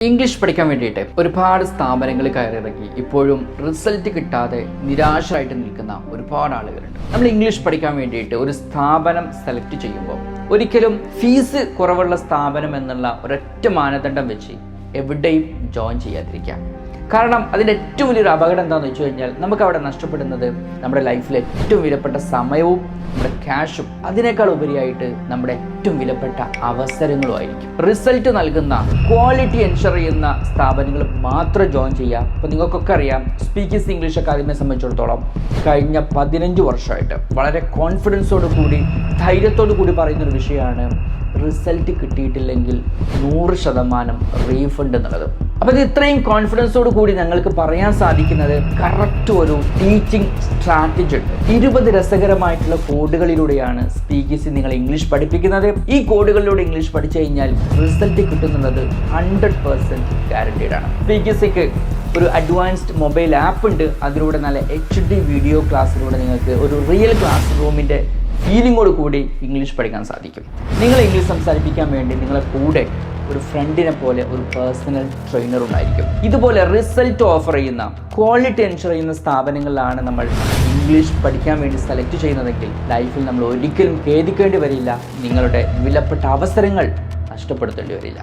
English പഠിക്കാൻ വേണ്ടിയിട്ട് ഒരുപാട് സ്ഥാപനങ്ങൾ കയറിയിറങ്ങി ഇപ്പോഴും റിസൾട്ട് കിട്ടാതെ നിരാശരായിട്ട് നിൽക്കുന്ന ഒരുപാട് ആളുകളുണ്ട്. നമ്മൾ ഇംഗ്ലീഷ് പഠിക്കാൻ വേണ്ടിയിട്ട് ഒരു സ്ഥാപനം സെലക്ട് ചെയ്യുമ്പോൾ ഒരിക്കലും ഫീസ് കുറവുള്ള സ്ഥാപനം എന്നുള്ള ഒരൊറ്റ മാനദണ്ഡം വെച്ച് എവിടെയും ജോയിൻ ചെയ്യാതിരിക്കാം. കാരണം അതിന്റെ ഏറ്റവും വലിയൊരു അപകടം എന്താണെന്ന് വെച്ച് കഴിഞ്ഞാൽ നമുക്ക് അവിടെ നഷ്ടപ്പെടുന്നത് നമ്മുടെ ലൈഫിലെ ഏറ്റവും വിലപ്പെട്ട സമയവും നമ്മുടെ ക്യാഷും അതിനേക്കാൾ ഉപരിയായിട്ട് നമ്മുടെ ഏറ്റവും വിലപ്പെട്ട അവസരങ്ങളും ആയിരിക്കും. റിസൾട്ട് നൽകുന്ന ക്വാളിറ്റി എൻഷർ ചെയ്യുന്ന സ്ഥാപനങ്ങൾ മാത്രം ജോയിൻ ചെയ്യുക. അപ്പോൾ നിങ്ങൾക്കൊക്കെ അറിയാം സ്പീക്കേഴ്സ് ഇംഗ്ലീഷ് അക്കാദമിയെ സംബന്ധിച്ചിടത്തോളം കഴിഞ്ഞ പതിനഞ്ച് വർഷമായിട്ട് വളരെ കോൺഫിഡൻസോട് കൂടി ധൈര്യത്തോടു കൂടി പറയുന്നൊരു വിഷയമാണ് റിസൾട്ട് കിട്ടിയിട്ടില്ലെങ്കിൽ നൂറ് ശതമാനം റീഫണ്ട് എന്നുള്ളത്. അപ്പോൾ ഇത് ഇത്രയും കോൺഫിഡൻസോട് കൂടി ഞങ്ങൾക്ക് പറയാൻ സാധിക്കുന്നത് കറക്റ്റ് ഒരു ടീച്ചിങ് സ്ട്രാറ്റജി ഉണ്ട്. ഇരുപത് രസകരമായിട്ടുള്ള കോഡുകളിലൂടെയാണ് സ്പീക്കേഴ്സ് നിങ്ങൾ ഇംഗ്ലീഷ് പഠിപ്പിക്കുന്നത്. ഈ കോഡുകളിലൂടെ ഇംഗ്ലീഷ് പഠിച്ചു കഴിഞ്ഞാൽ റിസൾട്ട് കിട്ടുന്നത് ഹൺഡ്രഡ് പെർസെന്റ് ഗ്യാരണ്ടീഡ് ആണ്. സ്പീക്കേഴ്സിക്ക് ഒരു അഡ്വാൻസ്ഡ് മൊബൈൽ ആപ്പ് ഉണ്ട്. അതിലൂടെ നല്ല എച്ച് ഡി വീഡിയോ ക്ലാസ്സിലൂടെ നിങ്ങൾക്ക് ഒരു റിയൽ ക്ലാസ് റൂമിന്റെ ഫീലിങ്ങോട് കൂടി ഇംഗ്ലീഷ് പഠിക്കാൻ സാധിക്കും. നിങ്ങൾ ഇംഗ്ലീഷ് സംസാരിപ്പിക്കാൻ വേണ്ടി നിങ്ങളെ കൂടെ ഒരു ഫ്രണ്ടിനെ പോലെ ഒരു പേഴ്സണൽ ട്രെയിനർ ഉണ്ടായിരിക്കും. ഇതുപോലെ റിസൾട്ട് ഓഫർ ചെയ്യുന്ന ക്വാളിറ്റി എൻഷർ ചെയ്യുന്ന സ്ഥാപനങ്ങളിലാണ് നമ്മൾ ഇംഗ്ലീഷ് പഠിക്കാൻ വേണ്ടി സെലക്ട് ചെയ്യുന്നതെങ്കിൽ ലൈഫിൽ നമ്മൾ ഒരിക്കലും ഖേദിക്കേണ്ടി വരില്ല. നിങ്ങളുടെ വിലപ്പെട്ട അവസരങ്ങൾ നഷ്ടപ്പെടുത്തേണ്ടി വരില്ല.